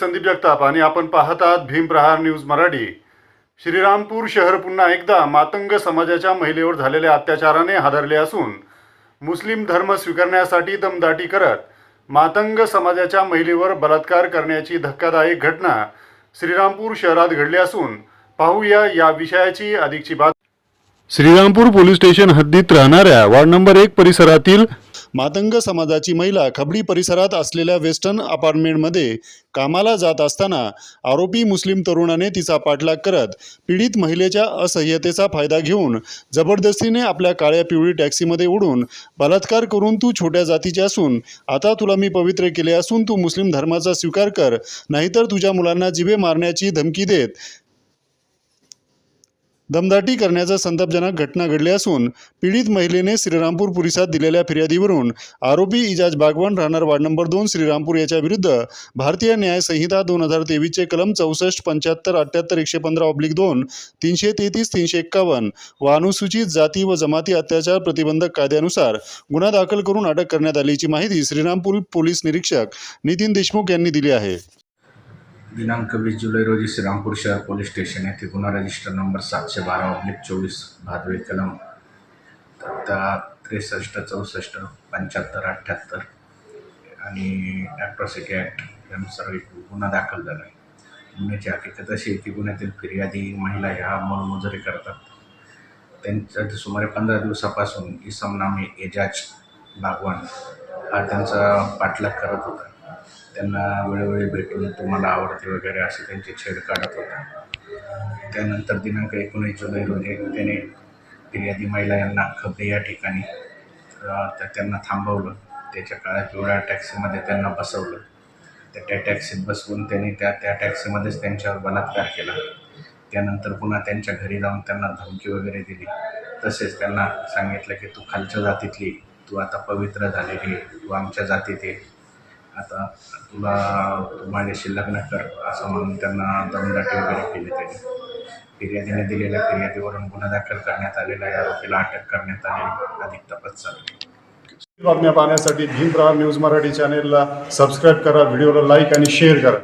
संदीप जगताप आणि आपण पाहत आहात भीम प्रहार न्यूज मराठी. श्रीरामपूर शहर पुन्हा एकदा मातंग समाजाच्या महिलेवर झालेल्या अत्याचाराने हादरले असून मुस्लिम धर्म स्वीकारण्यासाठी दमदाटी करत मातंग समाजाच्या महिलेवर बलात्कार करण्याची धक्कादायक घटना श्रीरामपूर शहरात घडली असून पाहूया या विषयाची अधिकची बात श्रीरामपूर पोलीस स्टेशन हद्दीत राहणाऱ्या वार्ड नंबर एक परिसरातील मातंग समाजाची महिला खबडी परिसरात असलेल्या वेस्टर्न अपार्टमेंटमध्ये कामाला जात असताना आरोपी मुस्लिम तरुणाने तिचा पाठलाग करत पीडित महिलेच्या असह्यतेचा फायदा घेऊन जबरदस्तीने आपल्या काळ्या पिवळी टॅक्सीमध्ये उडून बलात्कार करून तू छोट्या जातीचे असून आता तुला मी पवित्र केले असून तू मुस्लिम धर्माचा स्वीकार कर नाहीतर तुझ्या मुलांना जिवे मारण्याची धमकी देत दमदाटी करण्याचा संतापजनक घटना घडली असून पीडित महिलेने श्रीरामपूर पोलिसात दिलेल्या फिर्यादीवरून आरोपी इजाज बागवान राहणार वार्ड नंबर दोन श्रीरामपूर याच्या विरुद्ध भारतीय न्याय संहिता दोन हजार तेवीसचे कलम चौसष्ट पंच्याहत्तर अठ्ठ्याहत्तर एकशे पंधरा ऑब्लिक दोन तीनशे तेहतीस तीनशे एक्कावन्न व अनुसूचित जाती व जमाती अत्याचार प्रतिबंधक कायद्यानुसार गुन्हा दाखल करून अटक करण्यात आल्याची माहिती श्रीरामपूर पोलीस निरीक्षक नितीन देशमुख यांनी दिली आहे. दिनांक वीस जुलै रोजी श्रीरामपूर शहर पोलीस स्टेशन येथे गुन्हा रजिस्टर नंबर सातशे बारा ऑब्लिक चोवीस भादवे कलम तक्ता त्रेसष्ट चौसष्ट पंच्याहत्तर अठ्ठ्याहत्तर आणि ॲट्रॉसिटी ॲक्ट यानुसार एक गुन्हा दाखल झाला आहे. गुन्ह्याची हकीकत अशी आहे की गुन्ह्यातील फिर्यादी महिला ह्या मोलमजुरी करतात. त्यांच्या सुमारे पंधरा दिवसापासून इसम नामे एजाज बागवान हा त्यांचा पाठलाग करत होता. त्यांना वेळोवेळी भेटून तुम्हाला आवडते वगैरे असे त्यांची छेड काढत होता. त्यानंतर दिनांक एकोणीस जुलै रोजी त्याने फिर्यादी महिला यांना खबरी या ठिकाणी त्या त्यांना थांबवलं. त्याच्या काळात पिवळ्या टॅक्सीमध्ये त्यांना बसवलं. त्या त्या टॅक्सीत बसवून त्यांनी त्या त्या टॅक्सीमध्येच त्यांच्यावर बलात्कार केला. त्यानंतर पुन्हा त्यांच्या घरी जाऊन त्यांना धमकी वगैरे दिली. तसेच त्यांना सांगितलं की तू खालच्या जातीतली तू आता पवित्र झालेली आहे तू आमच्या जातीत ये आता तुला माझ्याशी लग्न कर असं म्हणून त्यांना दमदाटी वगैरे केली त्यांनी. फिर्यादीने दिलेल्या फिर्यादीवरून गुन्हा दाखल करण्यात आलेला आहे. आरोपीला अटक करण्यात आली अधिक तपास चालू बातम्या पाहण्यासाठी भीमप्रहार न्यूज मराठी चॅनेलला सबस्क्राईब करा व्हिडिओला लाईक आणि शेअर करा.